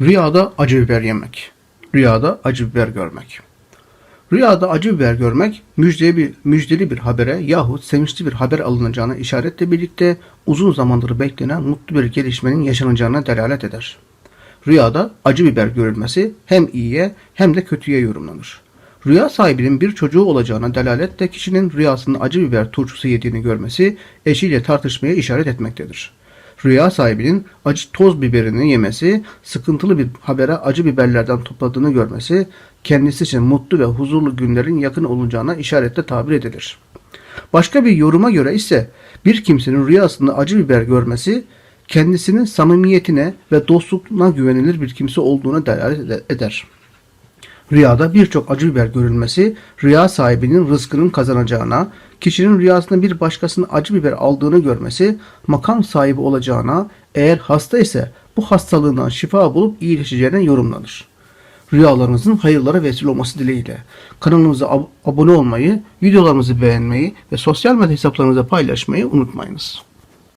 Rüyada acı biber yemek. Rüyada acı biber görmek. Rüyada acı biber görmek müjdeli bir, müjdeli bir habere yahut sevinçli bir haber alınacağına işaretle birlikte uzun zamandır beklenen mutlu bir gelişmenin yaşanacağına delalet eder. Rüyada acı biber görülmesi hem iyiye hem de kötüye yorumlanır. Rüya sahibinin bir çocuğu olacağına delaletle kişinin rüyasında acı biber turşusu yediğini görmesi eşiyle tartışmaya işaret etmektedir. Rüya sahibinin acı toz biberini yemesi, sıkıntılı bir habere acı biberlerden topladığını görmesi, kendisi için mutlu ve huzurlu günlerin yakın olacağına işaretle tabir edilir. Başka bir yoruma göre ise bir kimsenin rüyasında acı biber görmesi, kendisinin samimiyetine ve dostluğuna güvenilir bir kimse olduğuna delalet ede- eder. Rüyada birçok acı biber görülmesi, rüya sahibinin rızkının kazanacağına, kişinin rüyasında bir başkasının acı biber aldığını görmesi, makam sahibi olacağına, eğer hasta ise bu hastalığından şifa bulup iyileşeceğine yorumlanır. Rüyalarınızın hayırlara vesile olması dileğiyle. Kanalımıza ab- abone olmayı, videolarımızı beğenmeyi ve sosyal medya hesaplarınıza paylaşmayı unutmayınız.